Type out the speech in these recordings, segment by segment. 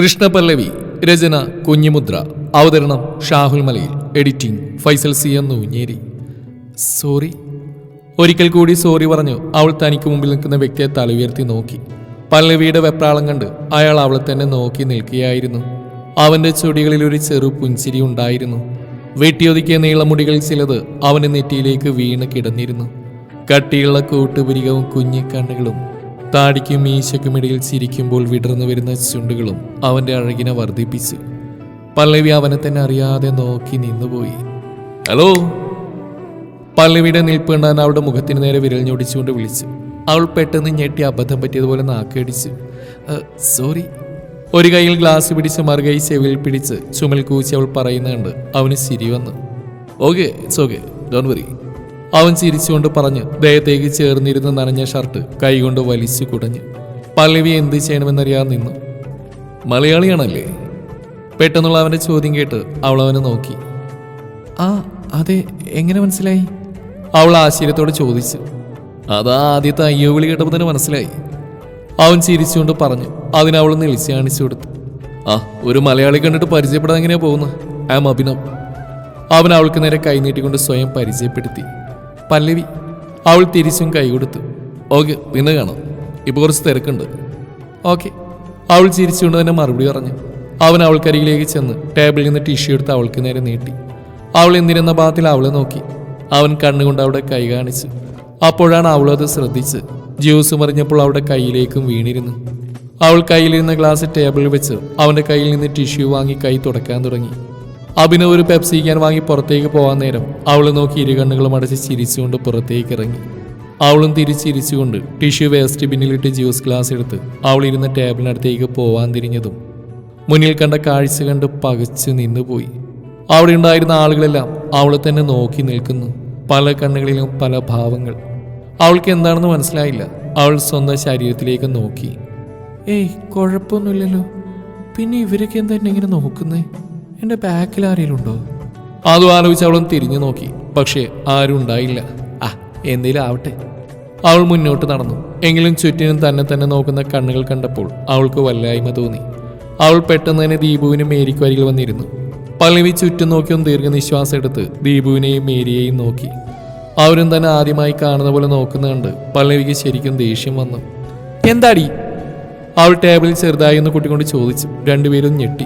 കൃഷ്ണപല്ലവി രചന കുഞ്ഞിമുദ്ര. അവതരണം ഷാഹുൽ മലയിൽ. Editing Faisal C എന്നു ഞേരി സോറി. ഒരിക്കൽ കൂടി സോറി പറഞ്ഞു അവൾ തനിക്ക് മുമ്പിൽ നിൽക്കുന്ന വ്യക്തിയെ തല നോക്കി. പല്ലവിയുടെ വെപ്രാളം കണ്ട് അയാൾ അവളെ തന്നെ നോക്കി നിൽക്കുകയായിരുന്നു. അവന്റെ ചൊടികളിൽ ഒരു ചെറു പുഞ്ചിരി ഉണ്ടായിരുന്നു. വെട്ടിയൊതുക്കിയ നീളമുടികൾ ചിലത് അവന്റെ നെറ്റിയിലേക്ക് വീണ് കിടന്നിരുന്നു. കട്ടിയുള്ള കൂട്ടുപുരികവും കുഞ്ഞിക്കണ്ണുകളും താടിക്കും മീശയ്ക്കും ഇടയിൽ ചിരിക്കുമ്പോൾ വിടർന്നു വരുന്ന ചുണ്ടുകളും അവന്റെ അഴകിനെ വർദ്ധിപ്പിച്ചു പല്ലവി അവനെ തന്നെ അറിയാതെ നോക്കി നിന്നുപോയി. ഹലോ? പല്ലവിയുടെ നിൽപ്പ് കണ്ടാൻ അവളുടെ മുഖത്തിന് നേരെ വിരൽ ഞൊടിച്ചുകൊണ്ട് വിളിച്ചു. അവൾ പെട്ടെന്ന് ഞെട്ടി അബദ്ധം പറ്റിയതുപോലെ നാക്കടിച്ചു. സോറി. ഒരു കൈയിൽ ഗ്ലാസ് പിടിച്ച് മറുകൈ ചെവിയിൽ പിടിച്ച് ചുമൽ കൂച്ചി അവൾ പറയുന്നുണ്ട്. അവന് ശരി വന്നു. Okay it's okay. Don't worry. അവൻ ചിരിച്ചുകൊണ്ട് പറഞ്ഞു ദേഹത്തേക്ക് ചേർന്നിരുന്ന നനഞ്ഞ ഷർട്ട് കൈകൊണ്ട് വലിച്ചു കുടഞ്ഞു. പല്ലവി എന്ത് ചെയ്യണമെന്നറിയാൻ നിന്നു. മലയാളിയാണല്ലേ? പെട്ടെന്നുള്ള അവന്റെ ചോദ്യം കേട്ട് അവൾ അവനെ നോക്കി. ആ അതെ എങ്ങനെ മനസ്സിലായി? അവൾ ആശ്ചര്യത്തോടെ ചോദിച്ചു. അതാ ആദ്യത്തെ അയ്യോ വിളി കേട്ടപ്പോൾ തന്നെ മനസ്സിലായി. അവൻ ചിരിച്ചുകൊണ്ട് പറഞ്ഞു അതിനവൾ നെളിച്ച് കാണിച്ചു കൊടുത്തു. ആ ഒരു മലയാളി കണ്ടിട്ട് പരിചയപ്പെടാൻ എങ്ങനെയാ പോകുന്നത്? ആം അഭിനവ്. അവൻ അവൾക്ക് നേരെ കൈനീട്ടിക്കൊണ്ട് സ്വയം പരിചയപ്പെടുത്തി. പല്ലവി അവൾ തിരിച്ചും കൈ കൊടുത്തു. ഓക്കെ പിന്നെ കാണാം. ഇപ്പോൾ കുറച്ച് തിരക്കുണ്ട്. ഓക്കെ. അവൾ ചിരിച്ചുകൊണ്ട് തന്നെ മറുപടി പറഞ്ഞു. അവൻ അവൾക്കരികിലേക്ക് ചെന്ന് ടേബിളിൽ നിന്ന് ടിഷ്യൂ എടുത്ത് അവൾക്ക് നേരെ നീട്ടി. അവൾ എന്തിരുന്ന ഭാഗത്തിൽ അവളെ നോക്കി. അവൻ കണ്ണുകൊണ്ട് അവിടെ കൈ കാണിച്ചു. അപ്പോഴാണ് അവളത് ശ്രദ്ധിച്ച് ജ്യൂസ് മറിഞ്ഞപ്പോൾ അവളുടെ കയ്യിലേക്കും വീണിരുന്നു. അവൾ കയ്യിലിരുന്ന ഗ്ലാസ് ടേബിളിൽ വെച്ച് അവന്റെ കയ്യിൽ നിന്ന് ടിഷ്യൂ വാങ്ങി കൈ തുടക്കാൻ തുടങ്ങി. അഭിനവ് ഒരു പെപ്സി ക്യാൻ വാങ്ങി പുറത്തേക്ക് പോകാൻ നേരം അവൾ നോക്കി ഇരു കണ്ണുകളും അടച്ച് ചിരിച്ചുകൊണ്ട് പുറത്തേക്ക് ഇറങ്ങി. അവളും തിരിച്ചിരിച്ചുകൊണ്ട് ടിഷ്യൂ വേസ്റ്റ് ബിന്നിലിട്ട് ജ്യൂസ് ഗ്ലാസ് എടുത്ത് അവൾ ഇരുന്ന ടേബിളിനടുത്തേക്ക് പോവാൻ തിരിഞ്ഞതും മുന്നിൽ കണ്ട കാഴ്ച കണ്ട് പകച്ചു നിന്നുപോയി അവിടെ ഉണ്ടായിരുന്ന ആളുകളെല്ലാം അവളെ തന്നെ നോക്കി നിൽക്കുന്നു. പല കണ്ണുകളിലും പല ഭാവങ്ങൾ. അവൾക്ക് എന്താണെന്ന് മനസ്സിലായില്ല. അവൾ സ്വന്തം ശരീരത്തിലേക്ക് നോക്കി. ഏയ് കുഴപ്പമൊന്നുമില്ലല്ലോ. പിന്നെ ഇവരൊക്കെ എന്താ ഇങ്ങനെ നോക്കുന്നേ? എന്റെ ബാക്കിൽ ആരെങ്കിലും ഉണ്ടോ? അതും ആലോചിച്ച് അവളും തിരിഞ്ഞു നോക്കി. പക്ഷേ ആരും ഉണ്ടായില്ല. ആ എന്തേലും ആവട്ടെ. അവൾ മുന്നോട്ട് നടന്നു. എങ്കിലും ചുറ്റിനും തന്നെ തന്നെ നോക്കുന്ന കണ്ണുകൾ കണ്ടപ്പോൾ അവൾക്ക് വല്ലായ്മ തോന്നി. അവൾ പെട്ടെന്ന് തന്നെ ദീപുവിനും മേരിക്കും അരികിൽ വന്നിരുന്നു. പല്ലവി ചുറ്റും നോക്കിയും ദീർഘനിശ്വാസം എടുത്ത് ദീപുവിനെയും മേരിയെയും നോക്കി. അവരും തന്നെ ആദ്യമായി കാണുന്ന പോലെ നോക്കുന്ന കണ്ട് പല്ലവിക്ക് ശരിക്കും ദേഷ്യം വന്നു. എന്താടി? അവൾ ടേബിളിൽ ചെറുതായി ഒന്ന് കുട്ടിക്കൊണ്ട് ചോദിച്ചു. രണ്ടുപേരും ഞെട്ടി.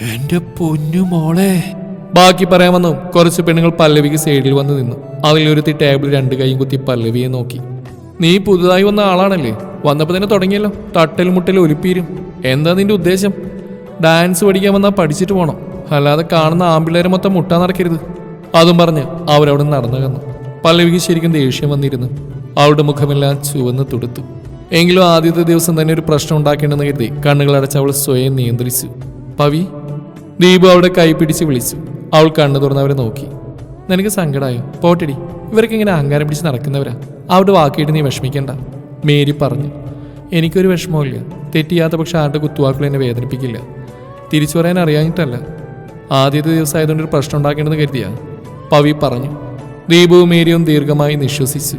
എന്റെ പൊന്നു മോളെ. ബാക്കി പറയാൻ വന്നു കുറച്ച് പെണ്ണുങ്ങൾ പല്ലവിക്ക് സൈഡിൽ വന്ന് നിന്നു. അതിലൊരുത്തി ടേബിൾ രണ്ട് കൈയും കുത്തി പല്ലവിയെ നോക്കി. നീ പുതുതായി വന്ന ആളാണല്ലേ? വന്നപ്പോൾ തന്നെ തുടങ്ങിയല്ലോ. തട്ടൽ മുട്ടൽ ഒലിപ്പീരും എന്താ നിന്റെ ഉദ്ദേശം? ഡാൻസ് പഠിക്കാൻ വന്നാൽ പഠിച്ചിട്ട് പോണം. അല്ലാതെ കാണുന്ന ആമ്പിള്ളേരെ മൊത്തം മുട്ടാൻ നടക്കരുത്. അതും പറഞ്ഞ് അവരവിടെ നടന്നു കന്നു. പല്ലവിക്ക് ശരിക്കും ദേഷ്യം വന്നിരുന്നു. അവളുടെ മുഖമെല്ലാം ചുവന്ന് തുടുത്തു. എങ്കിലും ആദ്യത്തെ ദിവസം തന്നെ ഒരു പ്രശ്നം ഉണ്ടാക്കേണ്ടെന്ന് കരുതി കണ്ണുകളടച്ച് അവൾ സ്വയം നിയന്ത്രിച്ചു. പവി ദീപു അവളുടെ കൈ പിടിച്ച് വിളിച്ചു. അവൾ കണ്ണു തുറന്നവരെ നോക്കി. നിനക്ക് സങ്കടമായോ പോട്ടടി. ഇവരൊക്കെ ഇങ്ങനെ അഹങ്കാരം പിടിച്ച് നടക്കുന്നവരാ. അവരുടെ വാക്കിയിട്ട് നീ വിഷമിക്കണ്ട മേരി പറഞ്ഞു. എനിക്കൊരു വിഷമമില്ല തെറ്റിയാത്ത പക്ഷെ ആരുടെ കുത്തുവാക്കുകൾ എന്നെ വേദനിപ്പിക്കില്ല. തിരിച്ചു പറയാൻ അറിയാഞ്ഞിട്ടല്ല. ആദ്യത്തെ ദിവസമായതുകൊണ്ട് ഒരു പ്രശ്നം ഉണ്ടാക്കേണ്ടെന്ന് കരുതിയാ പവി പറഞ്ഞു. ദീപവും മേരിയും ദീർഘമായി നിശ്വസിച്ചു.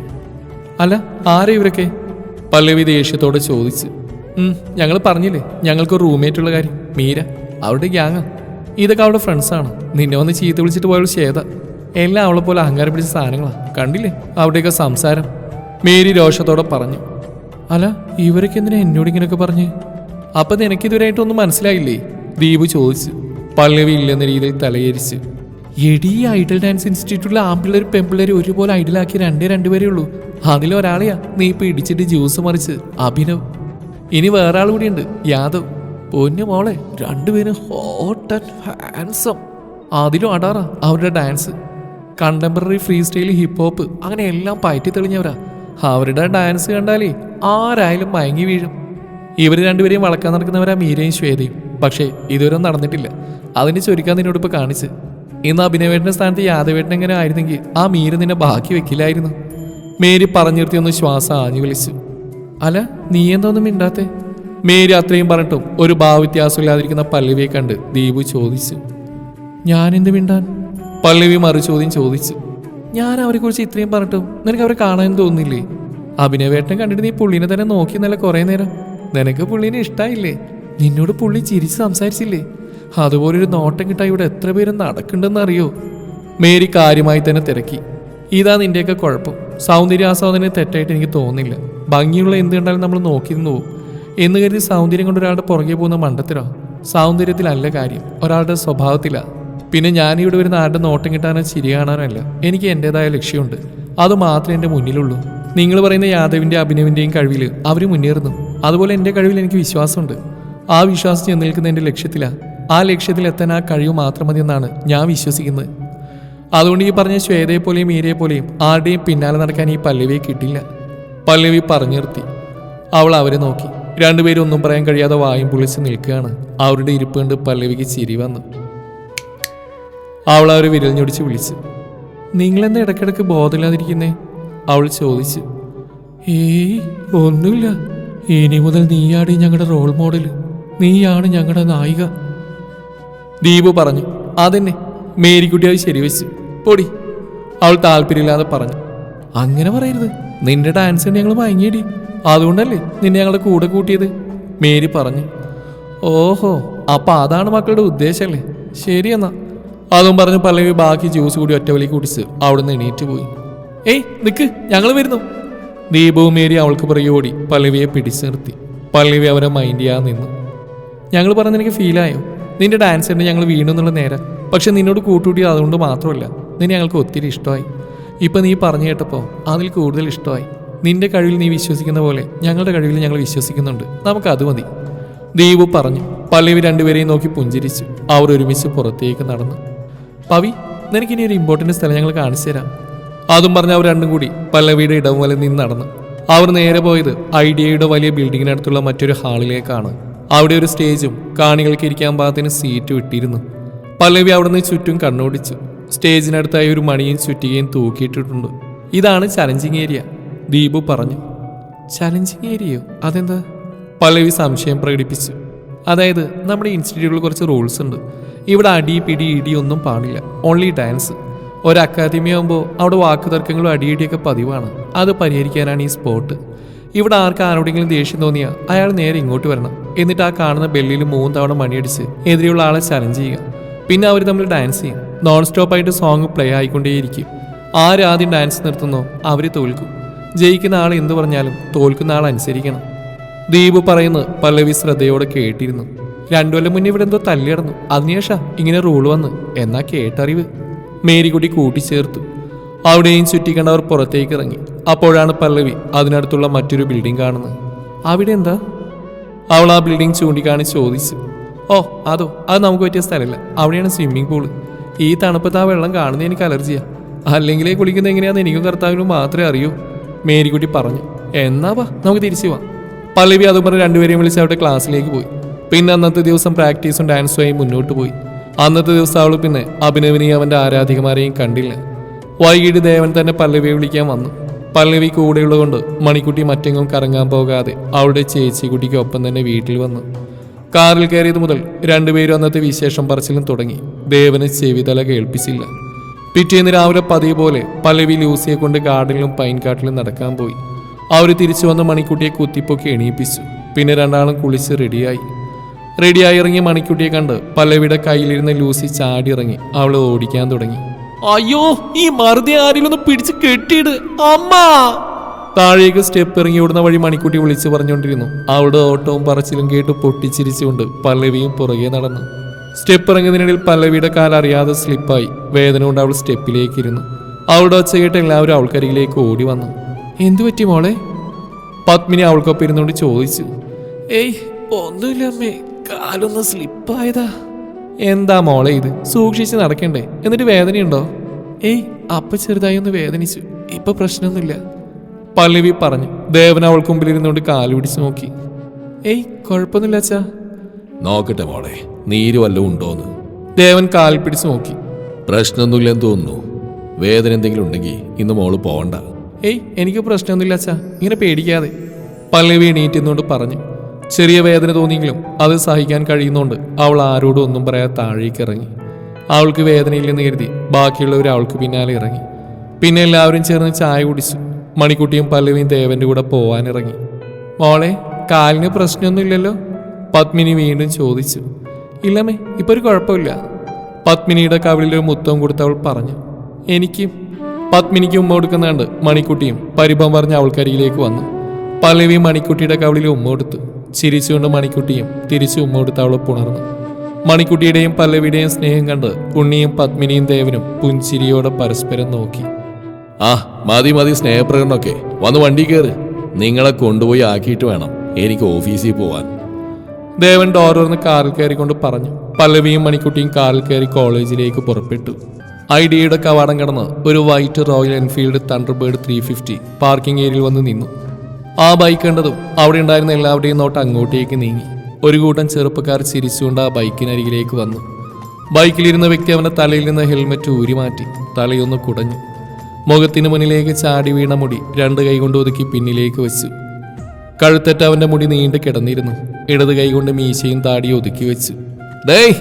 അല്ല ആരെ ഇവരൊക്കെ? പല്ലവി ദേഷ്യത്തോടെ ചോദിച്ചു. ഞങ്ങൾ പറഞ്ഞില്ലേ? ഞങ്ങൾക്ക് റൂംമേറ്റ് ഉള്ള കാര്യം. മീര അവരുടെ ഗ്യാങ്ങാ ഇതൊക്കെ അവളുടെ ഫ്രണ്ട്സാണ് നിന്നെ വന്ന് ചീത്ത വിളിച്ചിട്ട് പോയവൾ ചെയ്ത എല്ലാം അവളെ പോലെ അഹങ്കാരം പിടിച്ച സാധനങ്ങളാണ് കണ്ടില്ലേ? അവിടെയൊക്കെ സംസാരം. മേരി രോഷത്തോടെ പറഞ്ഞു. അല്ല ഇവരൊക്കെ എന്തിനാ എന്നോട് ഇങ്ങനെയൊക്കെ പറഞ്ഞ്? അപ്പൊ നിനക്ക് ഇതുവരെയായിട്ടൊന്നും മനസ്സിലായില്ലേ? ദീപു ചോദിച്ചു. പല്ലവി ഇല്ലെന്ന രീതിയിൽ തലയരിച്ച്. എടി ഐഡൽ ഡാൻസ് ഇൻസ്റ്റിറ്റ്യൂട്ടിലെ ആമ്പിള്ളേരും പെമ്പിള്ളേരും ഒരുപോലെ ഐഡലാക്കി രണ്ടേ രണ്ടുപേരേ ഉള്ളൂ. അതിലൊരാളെയാ നീ ഇപ്പൊ ഇടിച്ചിട്ട് ജ്യൂസ് മറിച്ച്. അഭിനവ്. ഇനി വേറെ ആൾ കൂടിയുണ്ട്. യാദവ്. പൊന്നു മോളെ രണ്ടുപേരും ഹോട്ട് ആൻഡ് ഹാൻസം അതിലും അടാറാ അവരുടെ dance contemporary free style hip hop അങ്ങനെ എല്ലാം പയറ്റി തെളിഞ്ഞവരാ. അവരുടെ ഡാൻസ് കണ്ടാലേ ആരായാലും മയങ്ങി വീഴും. ഇവർ രണ്ടുപേരെയും വളക്കാൻ നടക്കുന്നവരാ മീരയും ശ്വേതയും. പക്ഷേ ഇതുവരെ നടന്നിട്ടില്ല. അതിന് ചുരുക്കാൻ നിന്നോട് ഇപ്പൊ കാണിച്ച്. ഇന്ന് അഭിനവേട്ടന്റെ സ്ഥാനത്ത് യാദവേട്ടൻ എങ്ങനെ ആയിരുന്നെങ്കിൽ ആ മീര നിന്നെ ബാക്കി വെക്കില്ലായിരുന്നു. മേരി പറഞ്ഞു ഒന്ന് ശ്വാസം ആഞ്ഞു വിളിച്ചു. അല്ല നീ എന്തോന്നും മിണ്ടാത്തെ? മേരി അത്രയും പറഞ്ഞിട്ടും ഒരു ഭാവവ്യത്യാസമില്ലാതിരിക്കുന്ന പല്ലവിയെ കണ്ട് ദീപു ചോദിച്ചു ഞാൻ എന്ത് മിണ്ടാൻ? പല്ലവി മറുചോദ്യം ചോദിച്ചു ഞാൻ അവരെ കുറിച്ച് ഇത്രയും പറഞ്ഞിട്ടും നിനക്ക് അവരെ കാണാൻ തോന്നില്ലേ? അഭിനവേട്ടനെ കണ്ടിട്ട് നീ പുള്ളിനെ തന്നെ നോക്കി നല്ല കുറേ നേരം? നിനക്ക് പുള്ളിനെ ഇഷ്ടായില്ലേ? നിന്നോട് പുള്ളി ചിരിച്ച് സംസാരിച്ചില്ലേ? അതുപോലൊരു നോട്ടം കിട്ടാൻ ഇവിടെ എത്ര പേര് നടക്കണ്ടെന്ന് അറിയോ മേരി കാര്യമായി തന്നെ തിരക്കി ഇതാ നിന്റെയൊക്കെ കുഴപ്പം. സൗന്ദര്യാസ്വാദനെ തെറ്റായിട്ട് എനിക്ക് തോന്നില്ല. ഭംഗിയുള്ള എന്ത് കണ്ടാലും നമ്മൾ നോക്കി നിന്ന് പോകും എന്ന് കരുതി സൗന്ദര്യം കൊണ്ട് ഒരാളുടെ പുറകെ പോകുന്ന മണ്ടത്തിലോ സൗന്ദര്യത്തിലല്ല കാര്യം. ഒരാളുടെ സ്വഭാവത്തിലാണ് പിന്നെ ഞാൻ ഇവിടെ വരുന്ന ആരുടെ നോട്ടം കിട്ടാനോ ചിരി കാണാനോ അല്ല. എനിക്ക് എന്റെതായ ലക്ഷ്യമുണ്ട്. അത് മാത്രമേ എന്റെ മുന്നിലുള്ളൂ. നിങ്ങൾ പറയുന്ന യാദവിന്റെ അഭിനവിന്റെയും കഴിവിൽ അവർ മുന്നേറുന്നു. അതുപോലെ എന്റെ കഴിവിൽ എനിക്ക് വിശ്വാസമുണ്ട്. ആ വിശ്വാസം നിലനിൽക്കുന്ന നിൽക്കുന്ന എന്റെ ലക്ഷ്യത്തിലാണ് ആ ലക്ഷ്യത്തിൽ എത്താൻ ആ കഴിവ് മാത്രം മതിയെന്നാണ് ഞാൻ വിശ്വസിക്കുന്നത്. അതുകൊണ്ട് ഈ പറഞ്ഞ ശ്വേതയെ പോലെയും മീരയെ പോലെയും ആരുടെയും പിന്നാലെ നടക്കാൻ ഈ പല്ലവിയെ കിട്ടില്ല. പല്ലവി പറഞ്ഞു നിർത്തി. അവൾ അവരെ നോക്കി. രണ്ടുപേരും ഒന്നും പറയാൻ കഴിയാതെ വായും പൊളിച്ച് നിൽക്കുകയാണ്. അവരുടെ ഇരിപ്പ് കണ്ട് പല്ലവിക്ക് ചിരി വന്നു. അവൾ അവരെ വിരൽ ഞൊടിച്ച് വിളിച്ചു. നിങ്ങളെന്താ ഇടക്കിടക്ക് ബോധമില്ലാതിരിക്കുന്നേ? അവൾ ചോദിച്ചു. ഏയ് ഒന്നുമില്ല. ഇനി മുതൽ നീയാണ് ഞങ്ങളുടെ റോൾ മോഡൽ നീയാണ് ഞങ്ങളുടെ നായിക. ദീപു പറഞ്ഞു. അതെന്നെ. മേരിക്കുട്ടി അത് ശരിവെച്ചു. പൊടി. അവൾ താല്പര്യമില്ലാതെ പറഞ്ഞു. അങ്ങനെ പറയരുത്. നിന്റെ ഡാൻസിന് ഞങ്ങൾ മയങ്ങിയടി. അതുകൊണ്ടല്ലേ നിന്നെ ഞങ്ങളുടെ കൂടെ കൂട്ടിയത്? മേരി പറഞ്ഞു. ഓഹോ അപ്പൊ അതാണ് മക്കളുടെ ഉദ്ദേശമല്ലേ എന്നാ. അതും പറഞ്ഞ് പല്ലവി ബാക്കി ജ്യൂസ് കൂടി ഒറ്റ വലി കുടിച്ച് അവിടുന്ന് എണീറ്റ് പോയി. ഏയ് നിക്ക് ഞങ്ങൾ വരുന്നു. ദീപവും മേരി അവൾക്ക് പുറകെ ഓടി പല്ലവിയെ പിടിച്ചു നിർത്തി. പല്ലവി അവരെ മൈൻഡ് ചെയ്യാൻ നിന്നു. ഞങ്ങൾ പറഞ്ഞ എനിക്ക് ഫീലായോ നിന്റെ ഡാൻസറിന് ഞങ്ങൾ വീണു എന്നുള്ള നേരം. പക്ഷെ നിന്നോട് കൂട്ടുകൂടി അതുകൊണ്ട് മാത്രമല്ല നിന്നെ ഞങ്ങൾക്ക് ഒത്തിരി ഇഷ്ടമായി. ഇപ്പം നീ പറഞ്ഞു കേട്ടപ്പോൾ അതിൽ കൂടുതൽ ഇഷ്ടമായി. നിന്റെ കഴിവിൽ നീ വിശ്വസിക്കുന്ന പോലെ ഞങ്ങളുടെ കഴിവിൽ ഞങ്ങൾ വിശ്വസിക്കുന്നുണ്ട്. നമുക്ക് അത് മതി. ദീപു പറഞ്ഞു. പല്ലവി രണ്ടുപേരെയും നോക്കി പുഞ്ചിരിച്ചു. അവർ ഒരുമിച്ച് പുറത്തേക്ക് നടന്നു. പവി നിനക്കിനി ഒരു ഇമ്പോർട്ടന്റ് സ്ഥലം ഞങ്ങൾ കാണിച്ചു തരാം. അതും പറഞ്ഞ് അവർ രണ്ടും കൂടി പല്ലവിയുടെ ഇടം ഇടംവലെ നിന്ന് നടന്നു. അവർ നേരെ പോയത് ഐഡിയയുടെ വലിയ ബിൽഡിങ്ങിനടുത്തുള്ള മറ്റൊരു ഹാളിലേക്കാണ്. അവിടെ ഒരു സ്റ്റേജും കാണികൾക്ക് ഇരിക്കാൻ പാകത്തിന് സീറ്റ് വിട്ടിരുന്നു പല്ലവി അവിടുന്ന് ചുറ്റും കണ്ണോടിച്ചു. സ്റ്റേജിനടുത്തായി ഒരു മണിയും ചുറ്റികയും തൂക്കിയിട്ടിട്ടുണ്ട്. ഇതാണ് ചലഞ്ചിങ് ഏരിയ ദീപു പറഞ്ഞു. ചലഞ്ചിങ് ഏരിയയോ അതെന്താ? പല്ലവി സംശയം പ്രകടിപ്പിച്ചു. അതായത് നമ്മുടെ ഇൻസ്റ്റിറ്റ്യൂട്ടിൽ കുറച്ച് റൂൾസ് ഉണ്ട്. ഇവിടെ അടി പിടി ഇടി ഒന്നും പാടില്ല. ഓൺലി ഡാൻസ് ഒരു അക്കാദമി ആകുമ്പോൾ അവിടെ വാക്ക് തർക്കങ്ങളും അടിയിടിയൊക്കെ പതിവാണ്. അത് പരിഹരിക്കാനാണ് ഈ സ്പോട്ട് ഇവിടെ ആർക്ക് ആരോടെങ്കിലും ദേഷ്യം തോന്നിയാൽ അയാൾ നേരെ ഇങ്ങോട്ട് വരണം. എന്നിട്ട് ആ കാണുന്ന ബെല്ലിൽ മൂന്ന് തവണ മണിയടിച്ച് എതിരെയുള്ള ആളെ ചലഞ്ച് ചെയ്യുക. പിന്നെ അവർ തമ്മിൽ ഡാൻസ് ചെയ്യും. നോൺ സ്റ്റോപ്പായിട്ട് സോങ് പ്ലേ ആയിക്കൊണ്ടേയിരിക്കും. ആരാദ്യം ഡാൻസ് നിർത്തുന്നോ അവർ തോൽക്കും. ജയിക്കുന്ന ആൾ എന്തു പറഞ്ഞാലും തോൽക്കുന്ന ആൾ അനുസരിക്കണം. ദീപ് പറയുന്നത് പല്ലവി ശ്രദ്ധയോടെ കേട്ടിരുന്നു. രണ്ടു കൊല്ലം മുന്നേ ഇവിടെ എന്തോ തല്ലിടന്നു അതിനുശേഷം ഇങ്ങനെ റൂൾ വന്ന്. എന്നാ കേട്ടറിവ്? മേരിക്കുട്ടി കൂട്ടിച്ചേർത്തു. അവിടെയും ചുറ്റിക്കണ്ടവർ പുറത്തേക്ക് ഇറങ്ങി അപ്പോഴാണ് പല്ലവി അതിനടുത്തുള്ള മറ്റൊരു ബിൽഡിംഗ് കാണുന്നത്. അവിടെ എന്താ? അവൾ ആ ബിൽഡിംഗ് ചൂണ്ടിക്കാണിച്ച് ചോദിച്ചു. ഓ അതോ? അത് നമുക്ക് പറ്റിയ സ്ഥലമില്ല. അവിടെയാണ് സ്വിമ്മിംഗ് പൂൾ ഈ തണുപ്പത്ത് ആ വെള്ളം കാണുന്നത് എനിക്ക് അലർജിയാ അല്ലെങ്കിലേ കുളിക്കുന്നത് എങ്ങനെയാണെന്ന് എനിക്കും കർത്താവിനും മാത്രമേ അറിയൂ. മേരിക്കുട്ടി പറഞ്ഞു എന്നാ വാ നമുക്ക് തിരിച്ചു പോവാം പല്ലവി അതും പറഞ്ഞ് രണ്ടുപേരെയും വിളിച്ച് അവിടെ ക്ലാസ്സിലേക്ക് പോയി. പിന്നെ അന്നത്തെ ദിവസം പ്രാക്ടീസും ഡാൻസുമായി മുന്നോട്ട് പോയി. അന്നത്തെ ദിവസം അവൾ പിന്നെ അഭിനവിനെയും അവന്റെ ആരാധികമാരെയും കണ്ടില്ല. വൈകിട്ട് ദേവൻ തന്നെ പല്ലവിയെ വിളിക്കാൻ വന്നു. പല്ലവി കൂടെയുള്ളതുകൊണ്ട് മണിക്കുട്ടി മറ്റെങ്ങും കറങ്ങാൻ പോകാതെ അവളുടെ ചേച്ചി കുട്ടിക്കൊപ്പം തന്നെ വീട്ടിൽ വന്നു. കാറിൽ കയറിയത് മുതൽ രണ്ടുപേരും അന്നത്തെ വിശേഷം പറച്ചിലും തുടങ്ങി. ദേവന് ചെവിതല കേൾപ്പിച്ചില്ല. പിറ്റേന്ന് രാവിലെ പതിവ് പോലെ പല്ലവി ലൂസിയെ കൊണ്ട് ഗാർഡനിലും പൈൻ കാട്ടിലും നടക്കാൻ പോയി. അവർ തിരിച്ചു വന്ന് മണിക്കുട്ടിയെ കുത്തിപ്പൊക്കി എണീപ്പിച്ചു. പിന്നെ രണ്ടാളും കുളിച്ച് റെഡിയായി. റെഡിയായി ഇറങ്ങിയ മണിക്കുട്ടിയെ കണ്ട് പല്ലവിയുടെ കയ്യിലിരുന്ന് ലൂസി ചാടി ഇറങ്ങി അവൾ ഓടിക്കാൻ തുടങ്ങി. അയ്യോ ഈ മറുതി ആരിലൊന്ന് പിടിച്ച് കെട്ടിയിട്. അമ്മ! താഴേക്ക് സ്റ്റെപ്പ് ഇറങ്ങി ഓടുന്ന വഴി മണിക്കുട്ടി വിളിച്ചു പറഞ്ഞുകൊണ്ടിരുന്നു. അവളുടെ ഓട്ടവും പറച്ചിലും കേട്ട് പൊട്ടിച്ചിരിച്ചുകൊണ്ട് പല്ലവിയും പുറകെ നടന്നു. സ്റ്റെപ്പ് ഇറങ്ങുന്നതിനിടയിൽ പല്ലവിയുടെ കാലറിയാതെ സ്ലിപ്പായി. വേദന കൊണ്ട് അവൾ സ്റ്റെപ്പിലേക്ക് ഇരുന്നു അവളുടെ ഒച്ച കേട്ട് എല്ലാവരും അവൾക്കരികിലേക്ക് ഓടി വന്നു. എന്തു പറ്റി മോളെ? പത്മിനി അവൾക്കൊപ്പം ഇരുന്നുകൊണ്ട് ചോദിച്ചു. ഏയ് ഒന്നുമില്ല അമ്മേ. കാലൊന്ന് സ്ലിപ്പായതാ. എന്താ മോളെ ഇത്? സൂക്ഷിച്ച് നടക്കണ്ടേ? എന്നിട്ട് വേദനയുണ്ടോ? ഏയ് അപ്പ ചെറുതായി ഒന്ന് വേദനിച്ചു. ഇപ്പൊ പ്രശ്നമൊന്നുമില്ല. പല്ലവി പറഞ്ഞു. ദേവൻ അവൾക്ക് മുമ്പിൽ ഇരുന്നുകൊണ്ട് കാലുപിടിച്ച് നോക്കി. ഏയ് കുഴപ്പമൊന്നുമില്ല അച്ഛാ. നോക്കട്ടെ മോളെ. നീര് വല്ലതും ഉണ്ടോന്ന്? ദേവൻ കാൽ പിടിച്ച് നോക്കി. പ്രശ്നമൊന്നുമില്ലെന്ന് തോന്നുന്നു. വേദന എന്തെങ്കിലും ഉണ്ടെങ്കിൽ ഇന്ന് മോൾ പോവണ്ട. ഏയ് എനിക്ക് പ്രശ്നമൊന്നുമില്ല അച്ഛാ. ഇങ്ങനെ പേടിക്കാതെ. പല്ലവി എണീറ്റുന്നുകൊണ്ട് പറഞ്ഞു. ചെറിയ വേദന തോന്നിയെങ്കിലും അത് സഹിക്കാൻ കഴിയുന്നുണ്ട് അവൾ ആരോടും ഒന്നും പറയാതെ താഴേക്ക് ഇറങ്ങി. അവൾക്ക് വേദനയില്ലെന്ന് കരുതി ബാക്കിയുള്ളവർ അവൾക്ക് പിന്നാലെ ഇറങ്ങി. പിന്നെ എല്ലാവരും ചേർന്ന് ചായ കുടിച്ചു. മണിക്കുട്ടിയും പല്ലവിയും ദേവന്റെ കൂടെ പോവാനിറങ്ങി. മോളെ കാലിന് പ്രശ്നമൊന്നുമില്ലല്ലോ? പത്മിനി വീണ്ടും ചോദിച്ചു. ഇല്ലമ്മേ ഇപ്പൊ ഒരു കുഴപ്പമില്ല. പത്മിനിയുടെ കവിളിൽ ഒരു മുത്തം കൊടുത്ത് അവൾ പറഞ്ഞു എനിക്ക് പത്മിനിക്ക് ഉമ്മ കൊടുക്കുന്നുണ്ട് മണിക്കുട്ടിയും പരിഭവം പറഞ്ഞ അവൾക്കരികിലേക്ക് വന്നു. പല്ലവി മണിക്കുട്ടിയുടെ കവിളിൽ ഉമ്മ കൊടുത്തു. ചിരിച്ചുകൊണ്ട് മണിക്കുട്ടിയും തിരിച്ചു ഉമ്മ കൊടുത്ത് അവൾ പുണർന്നു. മണിക്കുട്ടിയുടെയും പല്ലവിയുടെയും സ്നേഹം കണ്ട് ഉണ്ണിയും പത്മിനിയും ദേവനും പുഞ്ചിരിയോടെ പരസ്പരം നോക്കി. ആ മതി മതി സ്നേഹപ്രകടനമൊക്കെ. വന്ന് വണ്ടി കയറ് നിങ്ങളെ കൊണ്ടുപോയി ആക്കിയിട്ട് വേണം. എനിക്ക് ഓഫീസിൽ പോവാൻ. ദേവൻ ഡോർ തുറന്ന് കാറിൽ കയറിക്കൊണ്ട് പറഞ്ഞു. പല്ലവിയും മണിക്കുട്ടിയും കാറിൽ കയറി കോളേജിലേക്ക് പുറപ്പെട്ടു. ഐ ഡിയുടെ കവാടം കടന്ന് ഒരു white Royal Enfield Thunderbird three fifty parking ഏരിയയിൽ വന്ന് നിന്നു. ആ ബൈക്ക് കണ്ടതും അവിടെ ഉണ്ടായിരുന്ന എല്ലാവരുടെയും നോട്ട് അങ്ങോട്ടേക്ക് നീങ്ങി. ഒരു കൂട്ടം ചെറുപ്പക്കാർ ചിരിച്ചുകൊണ്ട് ആ ബൈക്കിനരികിലേക്ക് വന്നു. ബൈക്കിലിരുന്ന വ്യക്തി അവന്റെ തലയിൽ നിന്ന് ഹെൽമെറ്റ് ഊരി മാറ്റി. തലയൊന്ന് കുടഞ്ഞു. മുഖത്തിന് മുന്നിലേക്ക് ചാടി വീണ മുടി രണ്ട് കൈ കൊണ്ട് ഒതുക്കി പിന്നിലേക്ക് വെച്ചു. കഴുത്തറ്റ അവന്റെ മുടി നീണ്ടു കിടന്നിരുന്നു. ഇടത് കൈകൊണ്ട് മീശയും താടിയും ഒതുക്കി വെച്ചു டேய்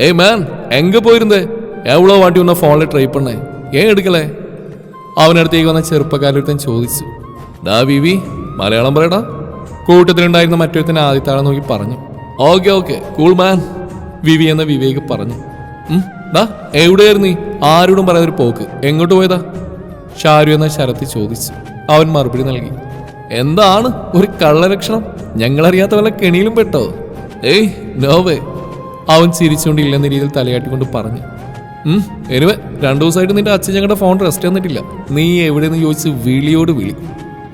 ஏய் மேன் எங்க போயிருந்த എവ്വളോ വാട്ടി വന്ന ഫോണിൽ ട്രൈ പണ്ണേ ഏൻ എടുക്കലേ അവനടുത്തേക്ക് വന്ന ചെറുപ്പക്കാരൊരുത്തൻ ചോദിച്ചു ഡാ വിവി മലയാളം പറയടാ കൂട്ടത്തിലുണ്ടായിരുന്ന മറ്റൊരുത്തൻ ആദ്യത്താളെ നോക്കി പറഞ്ഞു okay okay cool man VV എന്ന വിവേക് പറഞ്ഞു ഉം, ഡാ എവിടെയായിരുന്നു നീ ആരോടും പറയാതൊരു പോക്ക് എങ്ങോട്ട് പോയതാ ഷാരു എന്ന ശരത്ത് ചോദിച്ചു അവൻ മറുപടി നൽകി എന്താണ് ഒരു കള്ളലക്ഷണം? ഞങ്ങളറിയാത്ത വല്ല കെണിയിലും പെട്ടോ? ഏയ് നോവേ. അവൻ ചിരിച്ചുകൊണ്ട് ഇല്ലെന്ന രീതിയിൽ തലയാട്ടിക്കൊണ്ട് പറഞ്ഞു. എനിവേ രണ്ടു ദിവസമായിട്ട് നിന്റെ അച്ഛൻ ഞങ്ങളുടെ ഫോൺ റെസ്റ്റ് തന്നിട്ടില്ല. നീ എവിടെയെന്ന് ചോദിച്ച് വിളിയോട് വിളി.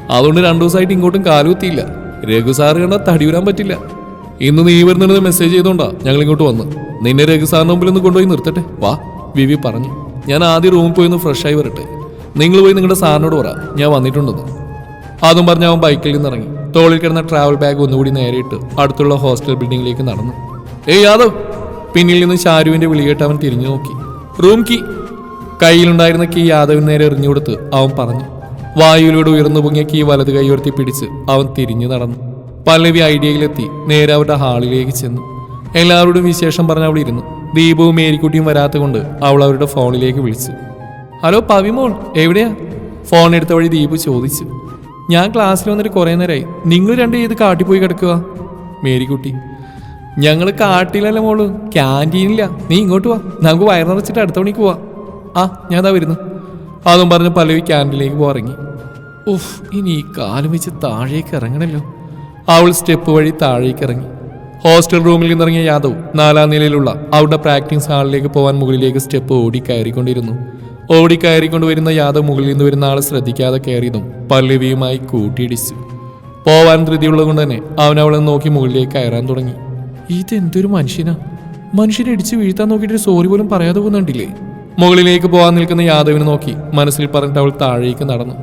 അതുകൊണ്ട് രണ്ടു ദിവസമായിട്ട് ഇങ്ങോട്ടും കാലുകുത്തിയില്ല. രഘു സാറ് കണ്ടാൽ തടിയൂരാൻ പറ്റില്ല. ഇന്ന് നീ വരുന്നുണ്ടെന്ന് മെസ്സേജ് ചെയ്തോണ്ടാ ഞങ്ങൾ ഇങ്ങോട്ട് വന്ന് നിന്നെ രഘു സാറിന് മുമ്പിൽ ഒന്ന് കൊണ്ടുപോയി നിർത്തട്ടെ. വാ വിവി പറഞ്ഞു. ഞാൻ ആദ്യം റൂമിൽ പോയി ഒന്ന് ഫ്രഷ് ആയി വരട്ടെ. നിങ്ങൾ പോയി നിങ്ങളുടെ സാറിനോട് പറ. ഞാൻ വന്നിട്ടുണ്ടെന്ന്. അതും പറഞ്ഞ് അവൻ ബൈക്കിൽ നിന്ന് ഇറങ്ങി തോളിൽ കിടന്ന ട്രാവൽ ബാഗ് ഒന്നുകൂടി നേരിട്ട് അടുത്തുള്ള ഹോസ്റ്റൽ ബിൽഡിംഗിലേക്ക് നടന്നു. ഏയ് യാദവ് പിന്നിൽ നിന്ന് ഷാരുവിന്റെ വിളികേട്ട് അവൻ തിരിഞ്ഞു നോക്കി. റൂം കീ കയ്യിലുണ്ടായിരുന്ന കീ യാദവിന് നേരെ എറിഞ്ഞു കൊടുത്ത് അവൻ പറഞ്ഞു. വായുവിലൂടെ ഉയർന്നു പൊങ്ങിയ കീ വലത് കൈ ഉയർത്തി പിടിച്ച് അവൻ തിരിഞ്ഞു നടന്നു. പല്ലവി ഐഡിയയിലെത്തി നേരെ അവരുടെ ഹാളിലേക്ക് ചെന്നു. എല്ലാവരോടും വിശേഷം പറഞ്ഞ് അവൾ ഇരുന്നു. ദീപവും മേരിക്കുട്ടിയും വരാത്തുകൊണ്ട് അവൾ അവരുടെ ഫോണിലേക്ക് വിളിച്ചു. ഹലോ പവിമോൾ എവിടെയാ? ഫോൺ എടുത്ത വഴി ദീപു ചോദിച്ചു. ഞാൻ ക്ലാസ്സിൽ വന്നിട്ട് കുറേ നേരമായി നിങ്ങൾ രണ്ട് ചെയ്ത് കാട്ടിൽ പോയി കിടക്കുക. മേരിക്കുട്ടി ഞങ്ങൾ കാട്ടിലല്ല മോൾ. ക്യാന്റീനില്ല നീ ഇങ്ങോട്ട് വാ. നമുക്ക് വയറ് നിറച്ചിട്ട് അടുത്ത മണിക്ക് പോവാ. ആ ഞാൻ വരുന്നു. അതും പറഞ്ഞ് പലവി ക്യാന്റീനിലേക്ക് പോറങ്ങി ഉഫ് ഇനി ഈ കാലം വെച്ച് താഴേക്ക് ഇറങ്ങണല്ലോ. അവൾ സ്റ്റെപ്പ് വഴി താഴേക്ക് ഇറങ്ങി. ഹോസ്റ്റൽ റൂമിൽ നിന്നിറങ്ങിയ യാദവ് നാലാം നിലയിലുള്ള അവളുടെ പ്രാക്ടീസ് ഹാളിലേക്ക് പോകാൻ മുകളിലേക്ക് സ്റ്റെപ്പ് ഓടി കയറിക്കൊണ്ടിരുന്നു. ഓടി കയറിക്കൊണ്ട് വരുന്ന യാദവ് മുകളിൽ നിന്ന് വരുന്ന ആളെ ശ്രദ്ധിക്കാതെ കയറിയതും പല്ലവിയുമായി കൂട്ടിയിടിച്ചു. പോവാൻ ധൃതിയുള്ളത് കൊണ്ട് തന്നെ അവൻ അവളെ നോക്കി മുകളിലേക്ക് കയറാൻ തുടങ്ങി. ഇതെന്തൊരു മനുഷ്യനാ? മനുഷ്യനെ ഇടിച്ച് വീഴ്ത്താൻ നോക്കിയിട്ട് സോറി പോലും പറയാതെ പോകുന്നുണ്ടില്ലേ? മുകളിലേക്ക് പോകാൻ നിൽക്കുന്ന യാദവിനെ നോക്കി മനസ്സിൽ പറഞ്ഞിട്ട് അവൾ താഴേക്ക് നടന്നു.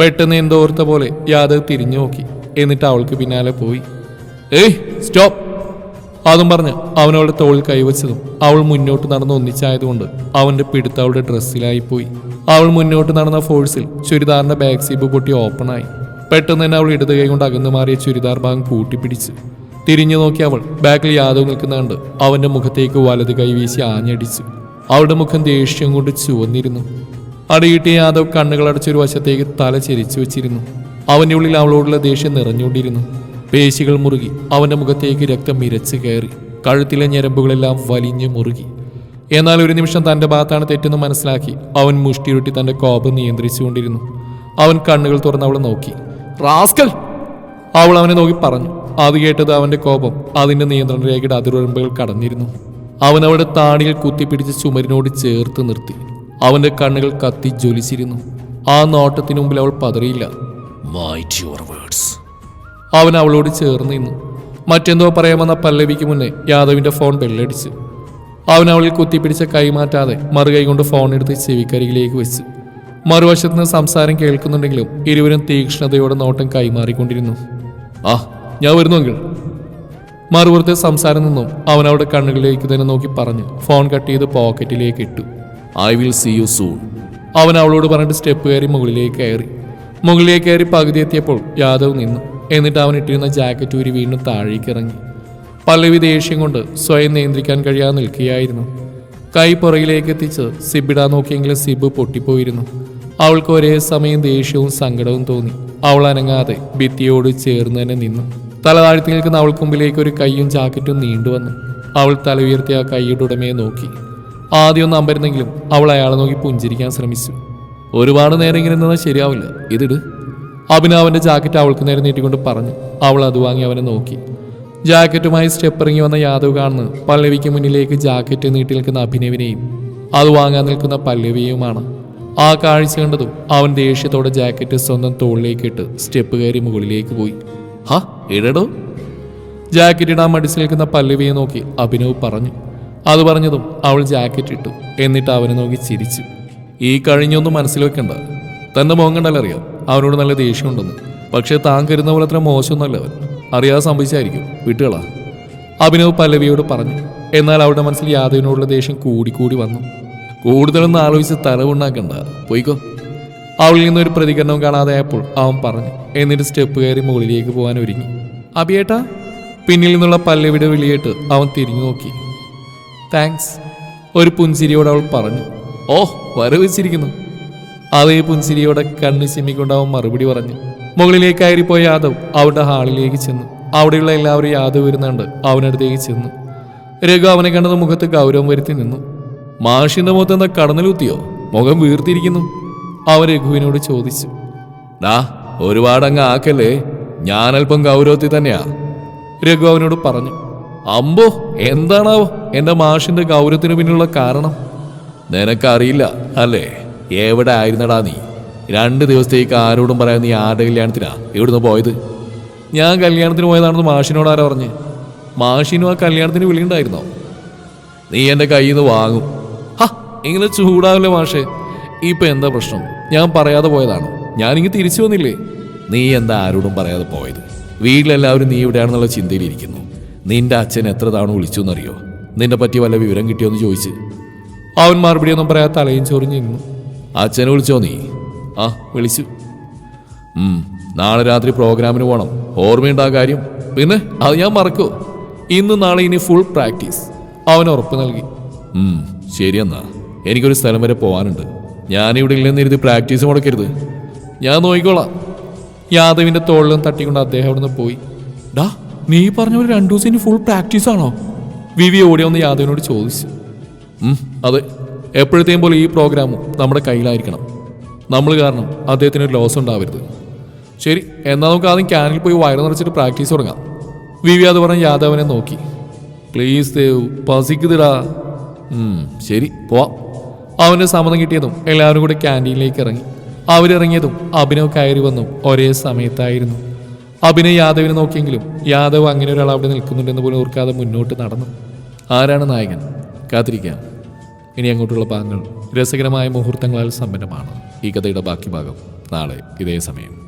പെട്ടെന്ന് എന്തോർത്ത പോലെ യാദവ് തിരിഞ്ഞു നോക്കി. എന്നിട്ട് അവൾക്ക് പിന്നാലെ പോയി. ഏയ് സ്റ്റോപ്പ്. അതും പറഞ്ഞ് അവൻ അവളുടെ തോളിൽ കൈവച്ചതും അവൾ മുന്നോട്ട് നടന്ന് ഒന്നിച്ചായതുകൊണ്ട് അവന്റെ പിടുത്ത് അവളുടെ ഡ്രസ്സിലായി പോയി അവൾ മുന്നോട്ട് നടന്ന ഫോഴ്സിൽ ചുരിദാറിന്റെ ബാക്ക് സീബ് പൊട്ടി ഓപ്പണായി പെട്ടെന്ന് തന്നെ അവൾ ഇടത് കൈ കൊണ്ട് അകന്നു മാറിയ ചുരിദാർ ഭാഗം കൂട്ടിപ്പിടിച്ച്. തിരിഞ്ഞു നോക്കി അവൾ ബാക്കിൽ യാദവ് നിൽക്കുന്ന കണ്ട് അവന്റെ മുഖത്തേക്ക് വലത് കൈ വീശി ആഞ്ഞടിച്ചു. അവളുടെ മുഖം ദേഷ്യം കൊണ്ട് ചുവന്നിരുന്നു. അടിയിട്ടിയ യാദവ് കണ്ണുകളടച്ചൊരു വശത്തേക്ക് തല ചെരിച്ചു വെച്ചിരുന്നു. അവന്റെ ഉള്ളിൽ അവളോടുള്ള ദേഷ്യം നിറഞ്ഞുകൊണ്ടിരുന്നു. പേശികൾ മുറുകി. അവന്റെ മുഖത്തേക്ക് രക്തം ഇരച്ച് കയറി. കഴുത്തിലെ ഞരമ്പുകളെല്ലാം വലിഞ്ഞു മുറുകി. എന്നാൽ ഒരു നിമിഷം തന്റെ ഭാഗത്താണ് തെറ്റെന്ന് മനസ്സിലാക്കി. അവൻ മുഷ്ടിയുരുട്ടി തന്റെ കോപം നിയന്ത്രിച്ചുകൊണ്ടിരുന്നു. അവൻ കണ്ണുകൾ തുറന്ന് അവളെ നോക്കി. റാസ്കൽ! അവൾ അവനെ നോക്കി പറഞ്ഞു. അത് കേട്ടത് അവന്റെ കോപം അതിന്റെ നിയന്ത്രണ രേഖയുടെ അതിരുറമ്പുകൾ കടന്നിരുന്നു. അവൻ അവളുടെ താടിയിൽ കുത്തിപ്പിടിച്ച് ചുമരിനോട് ചേർത്ത് നിർത്തി. അവന്റെ കണ്ണുകൾ കത്തി ജ്വലിച്ചിരുന്നു. ആ നോട്ടത്തിനു മുമ്പിൽ അവൾ പതറിയില്ല. മൈറ്റ് യുവർ വേർഡ്സ് അവൻ അവളോട് ചേർന്ന് നിന്നു. മറ്റെന്തോ പറയാമെന്ന പല്ലവിക്ക് മുന്നേ യാദവിന്റെ ഫോൺ ബെല്ലടിച്ചു. അവൻ അവളിൽ കുത്തിപ്പിടിച്ച കൈ മാറ്റാതെ മറുകൈ കൊണ്ട് ഫോൺ എടുത്ത് ചെവിക്കരികിലേക്ക് വെച്ചു. മറുവശത്ത് നിന്ന് സംസാരം കേൾക്കുന്നുണ്ടെങ്കിലും ഇരുവരും തീക്ഷ്ണതയോടെ നോട്ടം കൈമാറിക്കൊണ്ടിരുന്നു. ആ ഞാൻ വരുന്നുവെങ്കിൽ മറുപുറത്തെ സംസാരം നിന്നും അവൻ അവളുടെ കണ്ണുകളിലേക്ക് തന്നെ നോക്കി പറഞ്ഞു ഫോൺ കട്ട് ചെയ്ത് പോക്കറ്റിലേക്ക് ഇട്ടു. I will see you soon. അവൻ അവളോട് പറഞ്ഞിട്ട് സ്റ്റെപ്പ് കയറി മുകളിലേക്ക് കയറി. മുകളിലേക്ക് കയറി പകുതി എത്തിയപ്പോൾ യാദവ് നിന്നു. എന്നിട്ട് അവൻ ഇട്ടിരുന്ന ജാക്കറ്റ് ഊരി വീണ്ടും താഴേക്ക് ഇറങ്ങി. പല്ലവി ദേഷ്യം കൊണ്ട് സ്വയം നിയന്ത്രിക്കാൻ കഴിയാതെ നിൽക്കുകയായിരുന്നു. കൈ പുറകിലേക്ക് എത്തിച്ച് സിബിടാൻ നോക്കിയെങ്കിലും സിബ് പൊട്ടിപ്പോയിരുന്നു. അവൾക്ക് ഒരേ സമയം ദേഷ്യവും സങ്കടവും തോന്നി. അവൾ അനങ്ങാതെ ഭിത്തിയോട് ചേർന്ന് തന്നെ നിന്നു. തല താഴ്ത്തി നിൽക്കുന്ന അവൾക്ക് മുമ്പിലേക്ക് ഒരു കൈയും ജാക്കറ്റും നീണ്ടുവന്നു അവൾ തല ഉയർത്തി ആ കൈയുടെ ഉടമയെ നോക്കി. ആദ്യമൊന്നും അമ്പരുന്നെങ്കിലും അവൾ അയാളെ നോക്കി പുഞ്ചിരിക്കാൻ ശ്രമിച്ചു. ഒരുപാട് നേരം ഇങ്ങനെ നിന്നാൽ ശരിയാവില്ല. ഇതിട്. അഭിനവ് അവന്റെ ജാക്കറ്റ് അവൾക്ക് നേരെ നീട്ടിക്കൊണ്ട് പറഞ്ഞു. അവൾ അത് വാങ്ങി അവനെ നോക്കി. ജാക്കറ്റുമായി സ്റ്റെപ്പ് ഇറങ്ങി വന്ന യാദവ് കാണുന്നു പല്ലവിക്ക് മുന്നിലേക്ക് ജാക്കറ്റ് നീട്ടി നിൽക്കുന്ന അഭിനവിനെയും അത് വാങ്ങാൻ നിൽക്കുന്ന പല്ലവിയുമാണ് ആ കാഴ്ച കണ്ടതും അവൻ ദേഷ്യത്തോടെ ജാക്കറ്റ് സ്വന്തം തോളിലേക്ക് ഇട്ട് സ്റ്റെപ്പ് കയറി മുകളിലേക്ക് പോയി. ഹാ ഇടടോ ജാക്കറ്റ് ഇടാൻ മടിച്ചു നിൽക്കുന്ന പല്ലവിയെ നോക്കി അഭിനവ് പറഞ്ഞു. അത് പറഞ്ഞതും അവൾ ജാക്കറ്റ് ഇട്ടു. എന്നിട്ട് അവനെ നോക്കി ചിരിച്ചു. ഈ കഴിഞ്ഞൊന്നും മനസ്സിൽ വെക്കണ്ട. തന്റെ മുഖം കണ്ടാൽ അറിയാം അവനോട് നല്ല ദേഷ്യമുണ്ടെന്ന്. പക്ഷെ താൻ കരുതുന്ന പോലെ അത്ര മോശമൊന്നുമല്ല അവൻ. അറിയാതെ സംഭവിച്ചായിരിക്കും. വിട്ടുകളാ. അഭിനവ് പല്ലവിയോട് പറഞ്ഞു. എന്നാൽ അവരുടെ മനസ്സിൽ യാദവിനോടുള്ള ദേഷ്യം കൂടിക്കൂടി വന്നു. കൂടുതലൊന്നും ആലോചിച്ച് തലവുണ്ടാക്കണ്ട പോയിക്കോ. അവളിൽ നിന്നൊരു പ്രതികരണവും കാണാതെയായപ്പോൾ അവൻ പറഞ്ഞു. എന്നിട്ട് സ്റ്റെപ്പ് കയറി മുകളിലേക്ക് പോകാൻ ഒരുങ്ങി. അഭിയേട്ടാ. പിന്നിൽ നിന്നുള്ള പല്ലവിയുടെ വിളിയേട്ട് അവൻ തിരിഞ്ഞു നോക്കി. താങ്ക്സ്. ഒരു പുഞ്ചിരിയോട് അവൾ പറഞ്ഞു. ഓഹ് വരവിച്ചിരിക്കുന്നു. അതേ പുൻസിരിയോടെ കണ്ണു ചിമ്മിക്കൊണ്ട് അവൻ മറുപടി പറഞ്ഞു. മുകളിലേക്ക് കയറിപ്പോയ യാദവ് അവരുടെ ഹാളിലേക്ക് ചെന്നു. അവിടെയുള്ള എല്ലാവരും യാദവ് വരുന്നുണ്ട്. അവനടുത്തേക്ക് ചെന്നു. രഘു അവനെ കണ്ടത് മുഖത്ത് ഗൗരവം വരുത്തി നിന്നു. മാഷിന്റെ മുഖത്ത് എന്താ കടന്നലുത്തിയോ മുഖം വീർത്തിരിക്കുന്നു. അവൻ രഘുവിനോട് ചോദിച്ചു. ഡാ ഒരുപാടങ്ങ് ആക്കല്ലേ? ഞാനല്പം ഗൗരവത്തിൽ തന്നെയാ. രഘു അവനോട് പറഞ്ഞു. അമ്പോ എന്താണാവോ? എന്റെ മാഷിന്റെ ഗൗരവത്തിന് പിന്നിലുള്ള കാരണം? നിനക്കറിയില്ല അല്ലേ? എവിടെ ആയിരുന്നടാ നീ? രണ്ട് ദിവസത്തേക്ക് ആരോടും പറയാൻ നീ ആരുടെ കല്യാണത്തിനാ? ഇവിടുന്ന് പോയത്? ഞാൻ കല്യാണത്തിന് പോയതാണെന്ന് മാഷിനോട് ആരാ പറഞ്ഞ്? മാഷിനും ആ കല്യാണത്തിന് വിളിയുണ്ടായിരുന്നോ? നീ എന്റെ കയ്യിൽ നിന്ന് വാങ്ങും. ഹാ ഇങ്ങനെ ചൂടാവില്ലേ മാഷേ? ഇപ്പൊ എന്താ പ്രശ്നം? ഞാൻ പറയാതെ പോയതാണോ. ഞാനിങ്ങ് തിരിച്ചു വന്നില്ലേ? നീ എന്താ ആരോടും പറയാതെ പോയത്? വീട്ടിലെല്ലാവരും നീ ഇവിടെയാണെന്നുള്ള ചിന്തയിലിരിക്കുന്നു. നിന്റെ അച്ഛൻ എത്ര തവണ വിളിച്ചു എന്നറിയോ നിന്നെ പറ്റി വല്ല വിവരം കിട്ടിയോ എന്ന് ചോദിച്ച്. അവൻ മറുപടിയൊന്നും പറയാത്ത പറയാതെ തലയും ചൊറിഞ്ഞു നിന്നു. അച്ഛനെ വിളിച്ചോ നീ? ആ വിളിച്ചു. നാളെ രാത്രി പ്രോഗ്രാമിന് പോകണം ഓർമ്മയുണ്ടാ കാര്യം? പിന്നെ അത് ഞാൻ മറക്കൂ. ഇന്ന് നാളെ ഇനി ഫുൾ പ്രാക്ടീസ് അവൻ ഉറപ്പ് നൽകി. ഉം, ശരിയെന്നാ എനിക്കൊരു സ്ഥലം വരെ പോകാനുണ്ട് ഞാനിവിടെ ഇല്ലെന്നിരുത്തി പ്രാക്ടീസ് മുടക്കരുത്. ഞാൻ നോക്കിക്കോളാം. യാദവിന്റെ തോളിലും തട്ടിക്കൊണ്ട് അദ്ദേഹം അവിടുന്ന് പോയി. ഡാ നീ പറഞ്ഞ ഒരു രണ്ടു ദിവസം ഇനി ഫുൾ പ്രാക്ടീസ് ആണോ? വിവി വി വന്ന് യാദവിനോട് ചോദിച്ചു. അതെ. എപ്പോഴത്തെയും പോലെ ഈ പ്രോഗ്രാമും നമ്മുടെ കയ്യിലായിരിക്കണം. നമ്മൾ കാരണം അദ്ദേഹത്തിന് ഒരു ലോസ് ഉണ്ടാവരുത്. ശരി എന്നാൽ നമുക്ക് ആദ്യം ക്യാനിൽ പോയി വയറ് നിറച്ചിട്ട് പ്രാക്ടീസ് തുടങ്ങാം. വിവി അത് പറഞ്ഞ യാദവനെ നോക്കി. പ്ലീസ് ദേവ് പസിക്കുതിടാ. ശരി പോവാം. അവന് സമ്മതം കിട്ടിയതും എല്ലാവരും കൂടി ക്യാന്റീനിലേക്ക് ഇറങ്ങി. അവരിറങ്ങിയതും അഭിനവ് കയറി വന്നും ഒരേ സമയത്തായിരുന്നു. അഭിനവ് യാദവിനെ നോക്കിയെങ്കിലും യാദവ് അങ്ങനെ ഒരാൾ അവിടെ നിൽക്കുന്നുണ്ടെന്ന് പോലും ഓർക്കാതെ മുന്നോട്ട് നടന്നു. ആരാണ് നായകൻ? കാത്തിരിക്കാം. ഇനി അങ്ങോട്ടുള്ള ഭാഗങ്ങൾ രസകരമായ മുഹൂർത്തങ്ങളാൽ സമ്പന്നമാണ്. ഈ കഥയുടെ ബാക്കി ഭാഗം നാളെ ഇതേ സമയം.